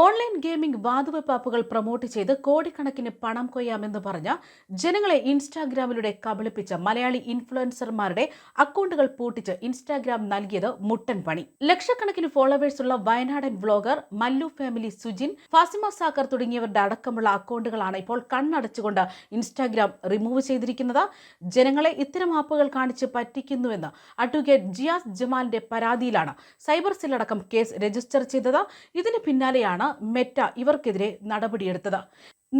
Online gaming വാതുവെപ്പ് ആപ്പുകൾ promote ചെയ്ത് കോടിക്കണക്കിന് പണം കൊയ്യാമെന്ന് പറഞ്ഞ ജനങ്ങളെ ഇൻസ്റ്റാഗ്രാമിലൂടെ കബളിപ്പിച്ച മലയാളി ഇൻഫ്ലുവൻസർമാരുടെ അക്കൗണ്ടുകൾ പൂട്ടിച്ച് ഇൻസ്റ്റാഗ്രാം നൽകിയത് മുട്ടൻ പണി. ലക്ഷക്കണക്കിന് ഫോളോവേഴ്സുള്ള വയനാടൻ വ്ളോഗർ മല്ലു ഫാമിലി സുജിൻ ഫാസിമ സാക്കർ തുടങ്ങിയവരുടെ അടക്കമുള്ള അക്കൗണ്ടുകളാണ് ഇപ്പോൾ കണ്ണടച്ചുകൊണ്ട് ഇൻസ്റ്റാഗ്രാം റിമൂവ് ചെയ്തിരിക്കുന്നത്. ജനങ്ങളെ ഇത്തരം ആപ്പുകൾ കാണിച്ച് പറ്റിക്കുന്നുവെന്ന് അഡ്വക്കേറ്റ് ജിയാസ് ജമാലിന്റെ പരാതിയിലാണ് സൈബർ സെല്ലടക്കം കേസ് രജിസ്റ്റർ ചെയ്തത്. ഇതിന് പിന്നാലെയാണ് മെറ്റ ഇവർക്കെതിരെ നടപടിയെടുത്തത്.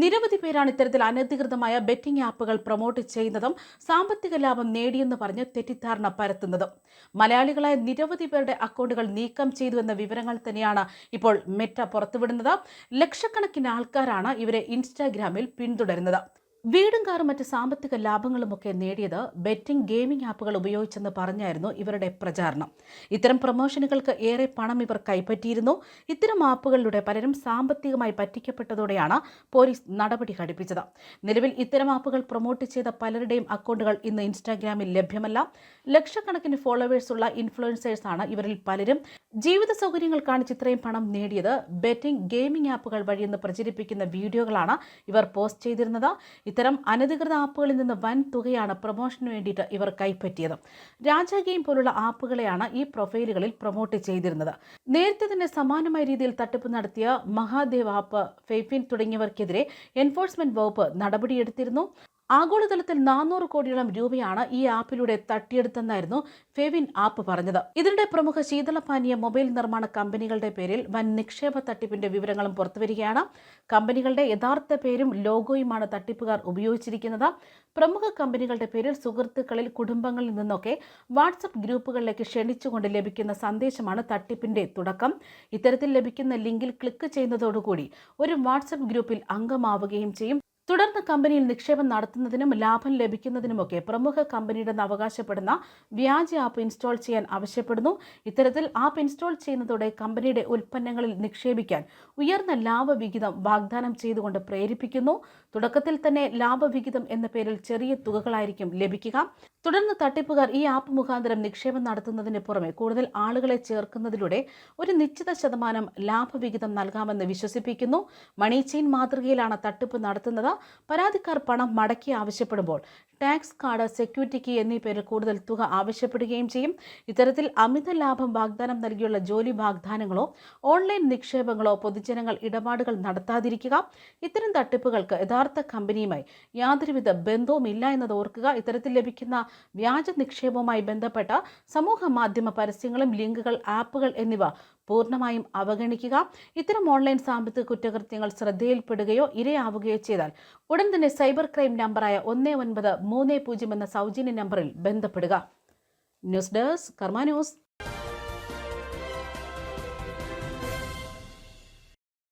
നിരവധി പേരാണ് ഇത്തരത്തിൽ അനധികൃതമായ ബെറ്റിംഗ് ആപ്പുകൾ പ്രൊമോട്ട് ചെയ്യുന്നതും സാമ്പത്തിക ലാഭം നേടിയെന്ന് പറഞ്ഞ് തെറ്റിദ്ധാരണ പരത്തുന്നതും. മലയാളികളായ നിരവധി പേരുടെ അക്കൗണ്ടുകൾ നീക്കം ചെയ്തു എന്ന വിവരങ്ങൾ തന്നെയാണ് ഇപ്പോൾ മെറ്റ പുറത്തുവിടുന്നത്. ലക്ഷക്കണക്കിന് ആൾക്കാരാണ് ഇവരെ ഇൻസ്റ്റാഗ്രാമിൽ പിന്തുടരുന്നത്. വീടും കാറും മറ്റ് സാമ്പത്തിക ലാഭങ്ങളുമൊക്കെ നേടിയത് ബെറ്റിംഗ് ഗെയിമിംഗ് ആപ്പുകൾ ഉപയോഗിച്ചെന്ന് പറഞ്ഞായിരുന്നു ഇവരുടെ പ്രചാരണം. ഇത്തരം പ്രൊമോഷനുകൾക്ക് ഏറെ പണം ഇവർ കൈപ്പറ്റിയിരുന്നു. ഇത്തരം ആപ്പുകളിലൂടെ പലരും സാമ്പത്തികമായി പറ്റിക്കപ്പെട്ടതോടെയാണ് പോലീസ് നടപടി ഘടിപ്പിച്ചത്. നിലവിൽ ഇത്തരം ആപ്പുകൾ പ്രൊമോട്ട് ചെയ്ത പലരുടെയും അക്കൗണ്ടുകൾ ഇന്ന് ഇൻസ്റ്റാഗ്രാമിൽ ലഭ്യമല്ല. ലക്ഷക്കണക്കിന് ഫോളോവേഴ്സുള്ള ഇൻഫ്ലുവൻസേഴ്സാണ് ഇവരിൽ പലരും. ജീവിത സൗകര്യങ്ങൾ കാണിച്ച് ഇത്രയും പണം നേടിയത് ബെറ്റിംഗ് ഗെയിമിംഗ് ആപ്പുകൾ വഴിയെന്ന് പ്രചരിപ്പിക്കുന്ന വീഡിയോകളാണ് ഇവർ പോസ്റ്റ് ചെയ്തിരുന്നത്. ഇത്തരം അനധികൃത ആപ്പുകളിൽ നിന്ന് വൻ തുകയാണ് പ്രൊമോഷന് വേണ്ടിയിട്ട് ഇവർ കൈപ്പറ്റിയത്. രാജ ഗെയിം പോലുള്ള ആപ്പുകളെയാണ് ഈ പ്രൊഫൈലുകളിൽ പ്രൊമോട്ട് ചെയ്തിരുന്നത്. നേരത്തെ തന്നെ സമാനമായ രീതിയിൽ തട്ടിപ്പ് നടത്തിയ മഹാദേവ് ആപ്പ് ഫെയ്ഫിൻ തുടങ്ങിയവർക്കെതിരെ എൻഫോഴ്സ്മെന്റ് വകുപ്പ് നടപടിയെടുത്തിരുന്നു. ആഗോളതലത്തിൽ നാനൂറ് കോടിയോളം രൂപയാണ് ഈ ആപ്പിലൂടെ തട്ടിയെടുത്തെന്നായിരുന്നു ഫെവിൻ ആപ്പ് പറഞ്ഞത്. ഇതിനിടെ പ്രമുഖ ശീതളപാനീയ മൊബൈൽ നിർമ്മാണ കമ്പനികളുടെ പേരിൽ വൻ നിക്ഷേപ തട്ടിപ്പിന്റെ വിവരങ്ങളും പുറത്തുവരികയാണ്. കമ്പനികളുടെ യഥാർത്ഥ പേരും ലോഗോയുമാണ് തട്ടിപ്പുകാർ ഉപയോഗിച്ചിരിക്കുന്നത്. പ്രമുഖ കമ്പനികളുടെ പേരിൽ സുഹൃത്തുക്കളിൽ കുടുംബങ്ങളിൽ നിന്നൊക്കെ വാട്സപ്പ് ഗ്രൂപ്പുകളിലേക്ക് ക്ഷണിച്ചുകൊണ്ട് ലഭിക്കുന്ന സന്ദേശമാണ് തട്ടിപ്പിന്റെ തുടക്കം. ഇത്തരത്തിൽ ലഭിക്കുന്ന ലിങ്കിൽ ക്ലിക്ക് ചെയ്യുന്നതോടുകൂടി ഒരു വാട്സപ്പ് ഗ്രൂപ്പിൽ അംഗമാവുകയും ചെയ്യും. തുടർന്ന് കമ്പനിയിൽ നിക്ഷേപം നടത്തുന്നതിനും ലാഭം ലഭിക്കുന്നതിനുമൊക്കെ പ്രമുഖ കമ്പനിയുടെ അവകാശപ്പെടുന്ന വ്യാജ ആപ്പ് ഇൻസ്റ്റാൾ ചെയ്യാൻ ആവശ്യപ്പെടുന്നു. ഇത്തരത്തിൽ ആപ്പ് ഇൻസ്റ്റാൾ ചെയ്യുന്നതോടെ കമ്പനിയുടെ ഉൽപ്പന്നങ്ങളിൽ നിക്ഷേപിക്കാൻ ഉയർന്ന ലാഭവിഹിതം വാഗ്ദാനം ചെയ്തുകൊണ്ട് പ്രേരിപ്പിക്കുന്നു. തുടക്കത്തിൽ തന്നെ ലാഭവിഹിതം എന്ന പേരിൽ ചെറിയ തുകകളായിരിക്കും ലഭിക്കുക. തുടർന്ന് തട്ടിപ്പുകാർ ഈ ആപ്പ് മുഖാന്തരം നിക്ഷേപം നടത്തുന്നതിന് പുറമെ കൂടുതൽ ആളുകളെ ചേർക്കുന്നതിലൂടെ ഒരു നിശ്ചിത ശതമാനം ലാഭവിഹിതം നൽകാമെന്ന് വിശ്വസിപ്പിക്കുന്നു. മണി ചെയിൻ മാതൃകയിലാണ് തട്ടിപ്പ് നടത്തുന്നത്. പരാതിക്കാർ പണം മടക്കി ആവശ്യപ്പെടുമ്പോൾ ടാക്സ് കാർഡ് സെക്യൂരിറ്റി കീ എന്നീ പേരിൽ കൂടുതൽ തുക ആവശ്യപ്പെടുകയും ചെയ്യും. ഇത്തരത്തിൽ അമിത ലാഭം വാഗ്ദാനം നൽകിയുള്ള ജോലി വാഗ്ദാനങ്ങളോ ഓൺലൈൻ നിക്ഷേപങ്ങളോ പൊതുജനങ്ങൾ ഇടപാടുകൾ നടത്താതിരിക്കുക. ഇത്തരം തട്ടിപ്പുകൾക്ക് യഥാർത്ഥ കമ്പനിയുമായി യാതൊരുവിധ ബന്ധവുമില്ല എന്നത് ഓർക്കുക. ഇത്തരത്തിൽ ലഭിക്കുന്ന വ്യാജ നിക്ഷേപവുമായി ബന്ധപ്പെട്ട സമൂഹ മാധ്യമ പരസ്യങ്ങളും ലിങ്കുകൾ ആപ്പുകൾ എന്നിവ പൂർണമായും അവഗണിക്കുക. ഇത്തരം ഓൺലൈൻ സാമ്പത്തിക കുറ്റകൃത്യങ്ങൾ ശ്രദ്ധയിൽപ്പെടുകയോ ഇരയാവുകയോ ചെയ്താൽ ഉടൻ തന്നെ സൈബർ ക്രൈം നമ്പറായ ഒന്ന് ഒൻപത് മൂന്ന് പൂജ്യം എന്ന സൗജന്യ നമ്പറിൽ ബന്ധപ്പെടുക. News desk Karma news.